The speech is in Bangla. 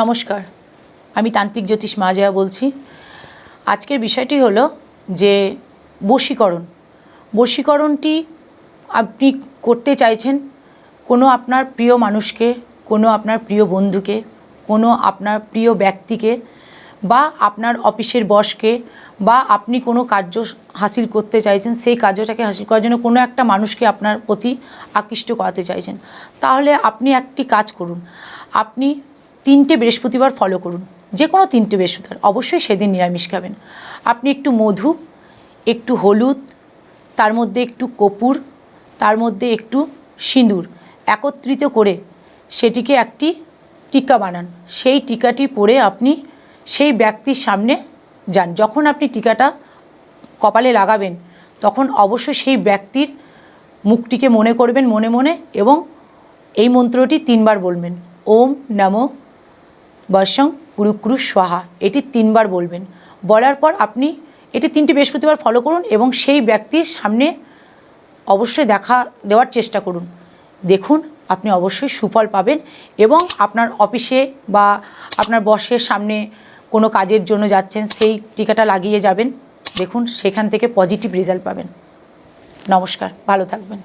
নমস্কার, আমি তান্ত্রিক জ্যোতিষ মাজয়া বলছি। আজকের বিষয়টি হলো যে বশীকরণ। বশীকরণটি আপনি করতে চাইছেন, কোনো আপনার প্রিয় মানুষকে, কোনো আপনার প্রিয় বন্ধুকে, কোনো আপনার প্রিয় ব্যক্তিকে, বা আপনার অফিসের বসকে, বা আপনি কোনো কার্য হাসিল করতে চাইছেন, সেই কার্যটাকে হাসিল করার জন্য কোনো একটা মানুষকে আপনার প্রতি আকৃষ্ট করাতে চাইছেন। তাহলে আপনি একটি কাজ করুন। আপনি তিনটে বৃহস্পতিবার ফলো করুন। যে কোনো তিনটে বৃহস্পতিবার। অবশ্যই সেদিন নিরামিষ খাবেন। আপনি একটু মধু, একটু হলুদ, তার মধ্যে একটু কপুর, তার মধ্যে একটু সিঁদুর একত্রিত করে সেটিকে একটি টিকা বানান। সেই টিকাটি পরে আপনি সেই ব্যক্তির সামনে যান। যখন আপনি টিকাটা কপালে লাগাবেন, তখন অবশ্যই সেই ব্যক্তির মুখটিকে মনে করবেন মনে মনে এবং এই মন্ত্রটি তিনবার বলবেন। ওম নমো বর্ষং কুরুকুরু স্বাহা। এটি তিনবার বলবেন। বলার পর আপনি এটি তিনটি বৃহস্পতিবার ফলো করুন এবং সেই ব্যক্তির সামনে অবশ্যই দেখা দেওয়ার চেষ্টা করুন। দেখুন, আপনি অবশ্যই সুফল পাবেন এবং আপনার অফিসে বা আপনার বসের সামনে কোনো কাজের জন্য যাচ্ছেন, সেই টিকাটা লাগিয়ে যাবেন। দেখুন, সেখান থেকে পজিটিভ রেজাল্ট পাবেন। নমস্কার, ভালো থাকবেন।